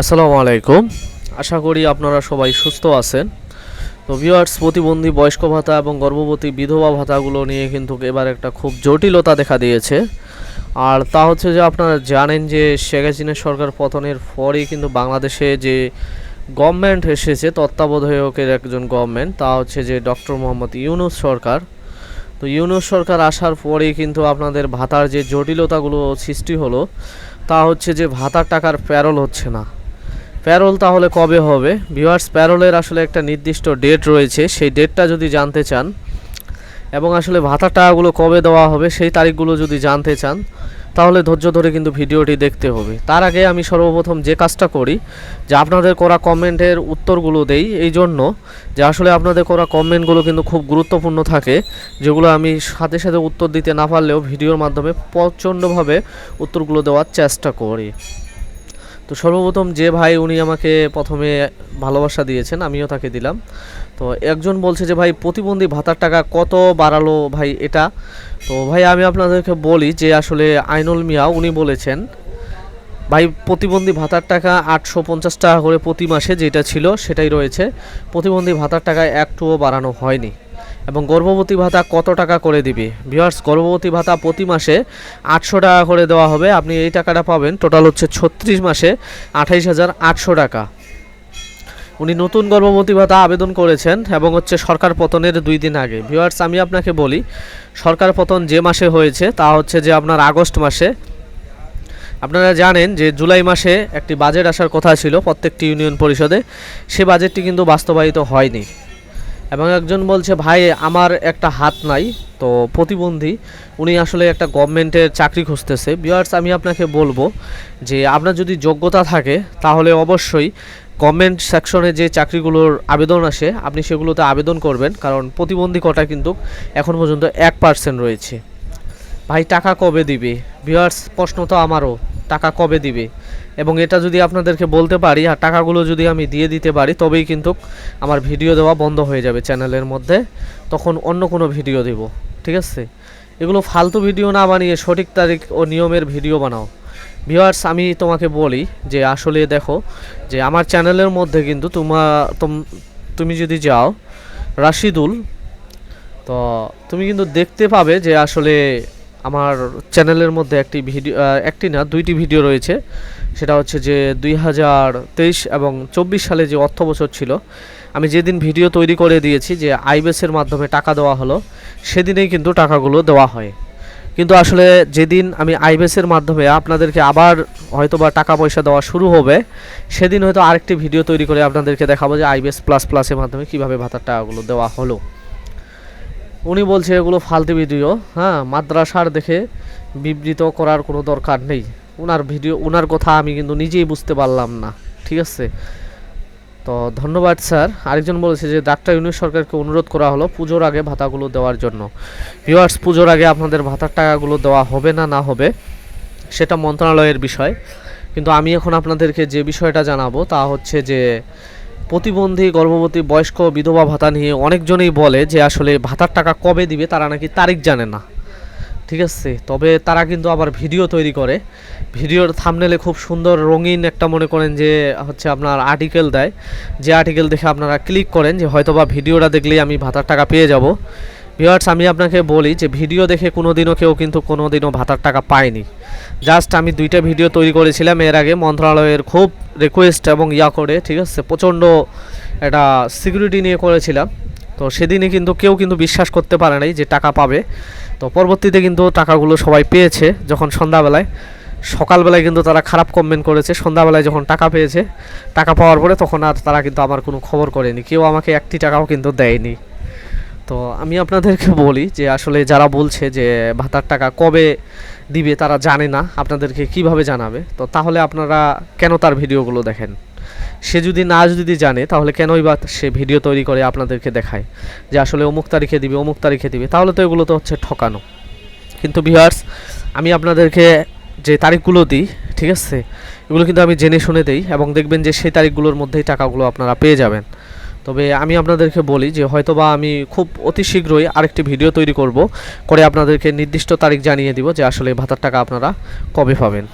আসসালামু আলাইকুম। আশা করি আপনারা সবাই সুস্থ আছেন। তো ভিউয়ার্স প্রতিবন্ধী, বয়স্ক ভাতা এবং গর্ভবতী বিধবা ভাতাগুলো নিয়ে কিন্তু এবার একটা খুব জটিলতা দেখা দিয়েছে। আর তা হচ্ছে যে আপনারা জানেন যে শেখ হাসিনা সরকার পতনের পরেই কিন্তু বাংলাদেশে যে গভর্নমেন্ট এসেছে, তত্ত্বাবধায়কের একজন গভর্নমেন্ট, তা হচ্ছে যে ডক্টর মোহাম্মদ ইউনুস সরকার। তো ইউনুস সরকার আসার পরেই কিন্তু আপনাদের ভাতার যে জটিলতাগুলো সৃষ্টি হলো, তা হচ্ছে যে ভাতার টাকার প্যারল হচ্ছে না। প্যারোল তাহলে কবে হবে? ভিউয়ার্স, প্যারোলের আসলে একটা নির্দিষ্ট ডেট রয়েছে। সেই ডেটটা যদি জানতে চান, এবং আসলে ভাতার টাকাগুলো কবে দেওয়া হবে সেই তারিখগুলো যদি জানতে চান, তাহলে ধৈর্য ধরে কিন্তু ভিডিওটি দেখতে হবে। তার আগে আমি সর্বপ্রথম যে কাজটা করি, যে আপনাদের করা কমেন্টের উত্তরগুলো দেই, এই জন্য যে আসলে আপনাদের করা কমেন্টগুলো কিন্তু খুব গুরুত্বপূর্ণ থাকে, যেগুলো আমি সাথে সাথে উত্তর দিতে না পারলেও ভিডিওর মাধ্যমে প্রচণ্ডভাবে উত্তরগুলো দেওয়ার চেষ্টা করি। তো সর্বপ্রথম যে ভাই উনি আমাকে প্রথমে ভালোবাসা দিয়েছেন, আমিও তাকে দিলাম। তো একজন বলছে যে, ভাই, প্রতিবন্ধী ভাতার টাকা কত বাড়ালো ভাই এটা? তো ভাই, আমি আপনাদেরকে বলি যে, আসলে আইনুল মিয়া উনি বলেছেন, ভাই, প্রতিবন্ধী ভাতার টাকা আটশো পঞ্চাশ টাকা করে প্রতি মাসে যেটা ছিল সেটাই রয়েছে। প্রতিবন্ধী ভাতার টাকায় একটুও বাড়ানো হয়নি। এবং গর্ভবতী ভাতা কত টাকা করে দিবে? ভিউয়ার্স গর্ভবতী ভাতা প্রতি মাসে আটশো টাকা করে দেওয়া হবে। আপনি এই টাকাটা পাবেন। টোটাল হচ্ছে ছত্রিশ মাসে আঠাইশ হাজার আটশো টাকা। উনি নতুন গর্ভবতী ভাতা আবেদন করেছেন এবং হচ্ছে সরকার পতনের দুই দিন আগে। ভিওয়ার্স আমি আপনাকে বলি, সরকার পতন যে মাসে হয়েছে, তা হচ্ছে যে আপনার আগস্ট মাসে। আপনারা জানেন যে জুলাই মাসে একটি বাজেট আসার কথা ছিল প্রত্যেকটি ইউনিয়ন পরিষদে। সে বাজেটটি কিন্তু বাস্তবায়িত হয়নি। এবং একজন বলছে, ভাই, আমার একটা হাত নাই। তো প্রতিবন্ধী, উনি আসলে একটা গভর্নমেন্টের চাকরি খুঁজতেছে। বিয়ার্স আমি আপনাকে বলব যে, আপনার যদি যোগ্যতা থাকে, তাহলে অবশ্যই গভর্নমেন্ট সেকশনে যে চাকরিগুলোর আবেদন আসে, আপনি সেগুলোতে আবেদন করবেন। কারণ প্রতিবন্ধী কোটা কিন্তু এখন পর্যন্ত এক পার্সেন্ট রয়েছে। ভাই, টাকা কবে দিবে? বিয়ার্স প্রশ্ন তো আমারও। টাকা কবে দিবে? এবং এটা যদি আপনাদেরকে বলতে পারি, আর টাকাগুলো যদি আমি দিয়ে দিতে পারি, তবেই কিন্তু আমার ভিডিও দেওয়া বন্ধ হয়ে যাবে চ্যানেলের মধ্যে। তখন অন্য কোনো ভিডিও দেব, ঠিক আছে? এগুলো ফালতু ভিডিও না বানিয়ে সঠিক তারিখ ও নিয়মের ভিডিও বানাও। ভিউয়ার্স, আমি তোমাকে বলি যে আসলে দেখো, যে আমার চ্যানেলের মধ্যে কিন্তু তোম- তুমি যদি যাও, রাশিদুল, তো তুমি কিন্তু দেখতে পাবে যে আসলে আমার চ্যানেলের মধ্যে একটি ভিডিও একটি না, দুইটি ভিডিও রয়েছে। সেটা হচ্ছে যে দুই হাজার তেইশ এবং চব্বিশ সালে যে অর্থ বছর ছিল, আমি যেদিন ভিডিও তৈরি করে দিয়েছি যে আইবেসের মাধ্যমে টাকা দেওয়া হলো, সেদিনেই কিন্তু টাকাগুলো দেওয়া হয়। কিন্তু আসলে যেদিন আমি আইবেসের মাধ্যমে আপনাদেরকে আবার হয়তো বা টাকা পয়সা দেওয়া শুরু হবে, সেদিন হয়তো আরেকটি ভিডিও তৈরি করে আপনাদেরকে দেখাবো যে আইবেস প্লাস প্লাসের মাধ্যমে কীভাবে ভাতার টাকাগুলো দেওয়া হলো। উনি বলছে এগুলো ফালতু ভিডিও হ্যাঁ মাদ্রাসার দেখে বিবৃত করার কোনো দরকার নেই। ওনার ভিডিও ওনার কথা আমি কিন্তু নিজেই বুঝতে পারলাম না, ঠিক আছে? তো ধন্যবাদ স্যার। আরেকজন বলেছে যে, ডাক্তার ইউনুস সরকারকে অনুরোধ করা হলো পুজোর আগে ভাতাগুলো দেওয়ার জন্য। ভিউয়ার্স, পুজোর আগে আপনাদের ভাতার টাকাগুলো দেওয়া হবে না না হবে, সেটা মন্ত্রণালয়ের বিষয়। কিন্তু আমি এখন আপনাদেরকে যে বিষয়টা জানাব তা হচ্ছে যে প্রতিবন্ধী গর্ভবতী বয়স্ক বিধবা ভাতা নিয়ে অনেকজনই বলে যে আসলে ভাতার টাকা কবে দিবে তারা নাকি তারিখ জানে না। ঠিক আছে? তবে তারা কিন্তু আবার ভিডিও তৈরি করে। ভিডিওর থামনেলে খুব সুন্দর রঙিন একটা মনে করেন যে হচ্ছে আপনার আর্টিকেল দেয়। যে আর্টিকেল দেখে আপনারা ক্লিক করেন যে হয়তোবা ভিডিওটা দেখলেই আমি ভাতার টাকা পেয়ে যাব। ভিউয়ার্স আমি আপনাকে বলি যে ভিডিও দেখে কোনো দিনও কেউ কিন্তু কোনো দিনও ভাতার টাকা পায়নি। জাস্ট আমি দুইটা ভিডিও তৈরি করেছিলাম, এর আগে মন্ত্রণালয়ের খুব রিকোয়েস্ট এবং ইয়া করে, ঠিক আছে? প্রচণ্ড একটা সিকিউরিটি নিয়ে করেছিলাম। তো সেদিনে কিন্তু কেউ কিন্তু বিশ্বাস করতে পারে নাই যে টাকা পাবে। তো পরবর্তীতে কিন্তু টাকাগুলো সবাই পেয়েছে যখন সন্ধ্যাবেলায়। সকালবেলায় কিন্তু তারা খারাপ কমেন্ট করেছে। সন্ধ্যাবেলায় যখন টাকা পেয়েছে, টাকা পাওয়ার পরে তখন আর তারা কিন্তু আমার কোনো খবর করেনি। কেউ আমাকে একটি টাকাও কিন্তু দেয়নি। তো আমি আপনাদেরকে বলি যে আসলে যারা বলছে যে ভাতার টাকা কবে দিবে তারা জানে না, আপনাদেরকে কীভাবে জানাবে? তো তাহলে আপনারা কেন তার ভিডিওগুলো দেখেন? সে যদি না যদি জানে, তাহলে কেনই বা সে ভিডিও তৈরি করে আপনাদেরকে দেখায়? যে আসলে অমুক তারিখে দিবে, অমুক তারিখে দিবে, তাহলে তো এগুলো তো হচ্ছে ঠকানো। কিন্তু ভিউয়ার্স আমি আপনাদেরকে যে তারিখগুলো দিই, ঠিক আছে? এগুলো কিন্তু আমি জেনে শুনে দিই এবং দেখবেন যে সেই তারিখগুলোর মধ্যেই টাকাগুলো আপনারা পেয়ে যাবেন। তবে আমি আপনাদেরকে বলি যে হয়তোবা আমি খুব অতি শীঘ্রই আরেকটি ভিডিও তৈরি করব। করে আপনাদেরকে নির্দিষ্ট তারিখ জানিয়ে দিব যে আসলে ভাতার টাকা আপনারা কবে পাবেন।